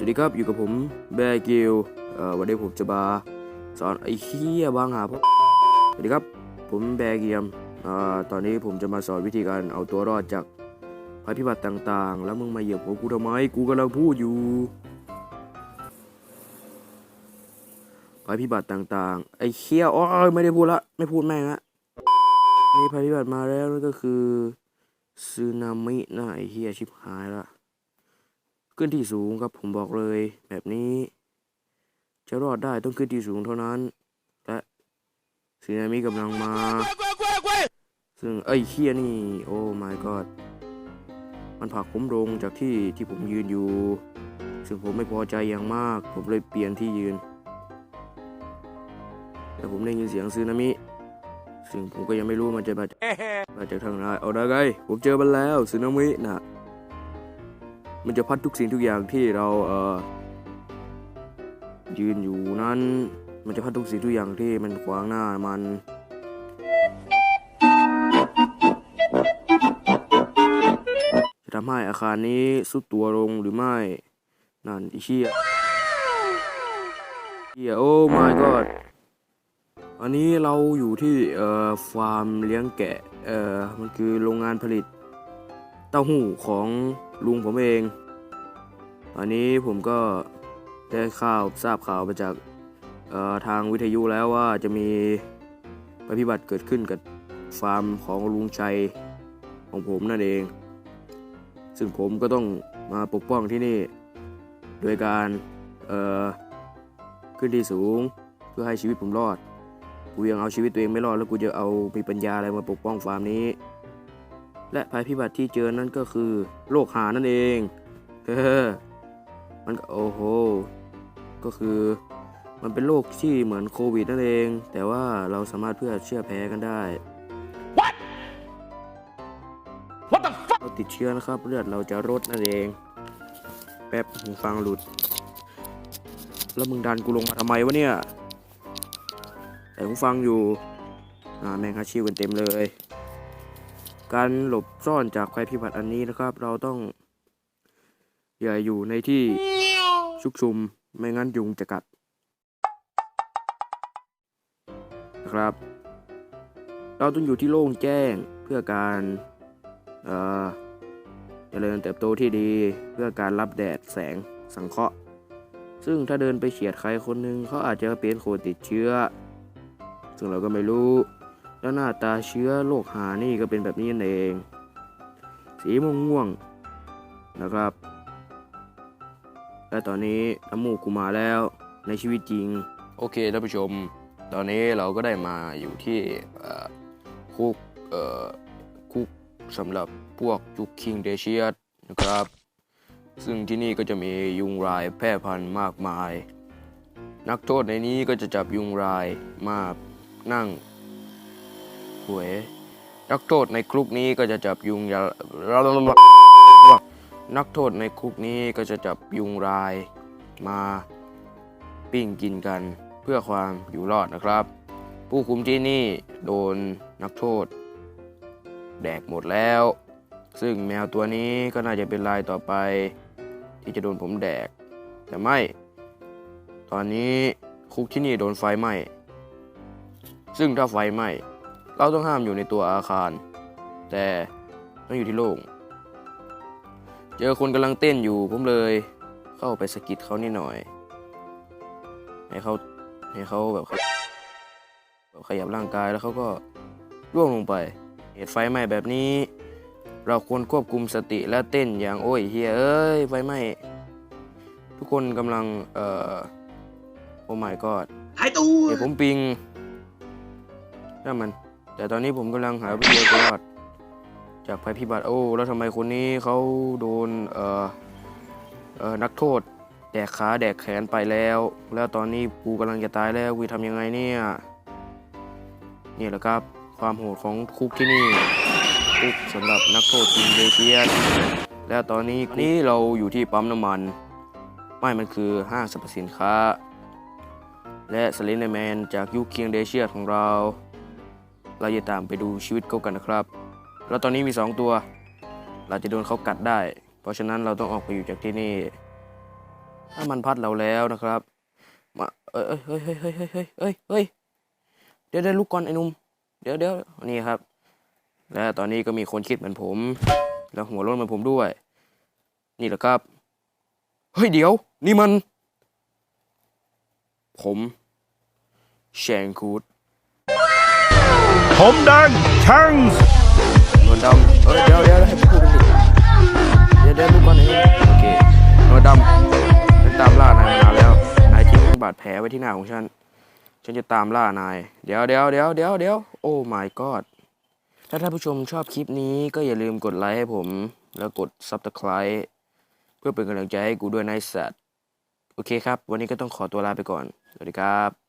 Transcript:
วัสดีครับอยู่กับผมแบกิลเอ่อวันนี้ผมจะมาสอนไอ้เหี้ยบางหาพวกสวัสดีครับผมแบเกียมเอ่อตอนนี้ผมจะมาสอนวิธีการเอาตัวรอดจากภัยพิบัติต่างๆ แล้วมึงมาเหยียบหัวกูทำไมกูกำลังพูดอยู่ภัยพิบัติต่างๆไอ้เหี้ยอ๋อไม่ได้พูดละไม่พูดแม่งละนี่ภัยพิบัติมาแล้วนั่นก็คือสึนามินะไอ้เหี้ยชิบหายละ ขึ้นที่สูงครับผมบอกเลยแบบนี้ จะรอดได้ต้องขึ้นที่สูงเท่านั้น และสึนามิกำลังมา ซึ่งไอ้เคียนี่ โอ้ my god มันผลักผมลงจากที่ที่ผมยืนอยู่ ซึ่งผมไม่พอใจอย่างมาก ผมเลยเปลี่ยนที่ยืน แต่ผมได้ยินเสียงสึนามิ ซึ่งผมก็ยังไม่รู้มันจะมาจากมาจากทางไหนเอาได้ไงผมเจอมันแล้วสึนามิน่ะ มันจะพัดทุกสิ่งทุกอย่างที่เราเอ่อยืนอยู่นั้น มันจะพัดทุกสิ่งทุกอย่างที่มันขวางหน้ามันจะทำให้อาคารนี้สุดตัวลงหรือไม่ นั่นอีเชี่ยเียโอ้ my god อันนี้เราอยู่ที่เอ่อฟาร์มเลี้ยงแกะ เอ่อ มันคือโรงงานผลิตเต้าหู้ของ ลุงผมเอง อันนี้ผมก็ได้ข่าวทราบข่าวมาจากทางวิทยุแล้วว่าจะมีภัยพิบัติเกิดขึ้นกับฟาร์มของลุงชัยของผมนั่นเอง ซึ่งผมก็ต้องมาปกป้องที่นี่ โดยการขึ้นที่สูงเพื่อให้ชีวิตผมรอด กูยังเอาชีวิตตัวเองไม่รอดแล้วกูจะเอามีปัญญาอะไรมาปกป้องฟาร์มนี้ และภัยพิบัติที่เจอนั่นก็คือโรคหานั่นเองเฮ้อมันก็โอ้โห ก็คือมันเป็นโรคที่เหมือนโควิดนั่นเอง แต่ว่าเราสามารถเพื่อเชื่อแพ้กันได้ What the fuck? เราติดเชื้อนะครับ เลือดเราจะลดนั่นเอง แป๊บหูฟังหลุด แล้วมึงดันกูลงมาทำไมวะเนี่ยแต่หูฟังอยู่ อ่าแมงคาชิวกันเต็มเลย การหลบซ่อนจากภัยพิบัติอันนี้นะครับ เราต้องอย่าอยู่ในที่ชุกชุมไม่งั้นยุงจะกัดนะครับ เราต้องอยู่ที่โล่งแจ้งเพื่อการเอ่อเจริญเติบโตที่ดีเพื่อการรับแดดแสงสังเคราะห์ ซึ่งถ้าเดินไปเฉียดใครคนหนึ่งเขาอาจจะเป็นโคติดเชื้อ ซึ่งเราก็ไม่รู้ แล้วหน้าตาเชื้อโรคหานี่ก็เป็นแบบนี้นั่นเอง สีม่วงม่วงๆนะครับ และตอนนี้น้ำมูกกูมาแล้วในชีวิตจริง โอเคท่านผู้ชม ตอนนี้เราก็ได้มาอยู่ที่คุกคุกสำหรับพวกยุคคิงเดเชียสนะครับ ซึ่งที่นี่ก็จะมียุงลายแพร่พันธุ์มากมาย นักโทษในนี้ก็จะจับยุงลายมานั่ง หวย นักโทษในคุกนี้ก็จะจับยุงยานักโทษในคุกนี้ก็จะจับยุงลายมาปิ้งกินกันเพื่อความอยู่รอดนะครับ ผู้คุมที่นี่โดนนักโทษ แดกหมดแล้ว ซึ่งแมวตัวนี้ก็น่าจะเป็นลายต่อไป ที่จะโดนผมแดก แต่ไม่ ตอนนี้คุกที่นี่โดนไฟไหม้ซึ่งถ้าไฟไหม้ เราต้องห้ามอยู่ในตัวอาคาร แต่ต้องอยู่ที่โล่ง เจอคนกำลังเต้นอยู่ผมเลยเข้าไปสะกิดเขานิดหน่อย ให้เขาให้เขาแบบแบบขยับร่างกายแล้วเขาก็ร่วงลงไป เหตุไฟไหม้แบบนี้ เราควรควบคุมสติและเต้นอย่างโอ้ยเฮียเอ้ยไฟไหม้ทุกคนกำลังเอ่อโอ้ my god หายตัวเดี๋ยวผมปิงนั่นมัน แต่ตอนนี้ผมกำลังหาวิธีเอาตัวรอดจากภัยพิบัติโอ้ แล้วทำไมคนนี้เขาโดนเอ่อเอ่อนักโทษ แดกขาแดกแขนไปแล้ว แล้วตอนนี้กูกำลังจะตายแล้วกูจะทำยังไงเนี่ยนี่แหละครับความโหดของคุกที่นี่คุกสำหรับนักโทษจริงเดเชียและตอนนี้นี่เราอยู่ที่ปั๊มน้ำมัน ไม่มันคือห้างสรรพสินค้า และสลินแมนจากยุคเคียงเดเชียของเรา เราจะตามไปดูชีวิตเขากันนะครับ แล้วตอนนี้มี 2 ตัว เราจะโดนเขากัดได้ เพราะฉะนั้นเราต้องออกไปอยู่จากที่นี่ ถ้ามันพัดเราแล้วนะครับ มา เอ้ยเฮ้ยเฮ้ยเฮ้ยเฮ้ยเฮ้ยเฮ้ยเฮ้ยเดี๋ยวเดี๋ยวลุกก่อนไอ้นุ่ม เดี๋ยวเดี๋ยวนี่ครับ และตอนนี้ก็มีคนคิดเหมือนผม แล้วหัวร้นเหมือนผมด้วย นี่แหละครับ เฮ้ยเดี๋ยว นี่มัน ผมแชงคูด ผมแดงช่างนวลดำเอ้ยเดี๋ยวเดี๋ยวให้พูดกันดิเดี๋ยวเดี๋ยวลุกก่อนไอ้หนุ่โอเคนวลดำฉันตามล่านายมานานแล้วนายทิ้งบาดแผลไว้ที่หน้าของฉันฉันจะตามล่านาย เดี๋ยวเดี๋ยวเดี๋ยวเดี๋ยวเดี๋ยวโอ้ my god ถ้าท่านผู้ชมชอบคลิปนี้ก็อย่าลืมกดไลค์ให้ผม แล้วกด subscribe เพื่อเป็นกำลังใจให้กูด้วยนะไอ้สัตว์โอเคครับ วันนี้ก็ต้องขอตัวลาไปก่อน สวัสดีครับ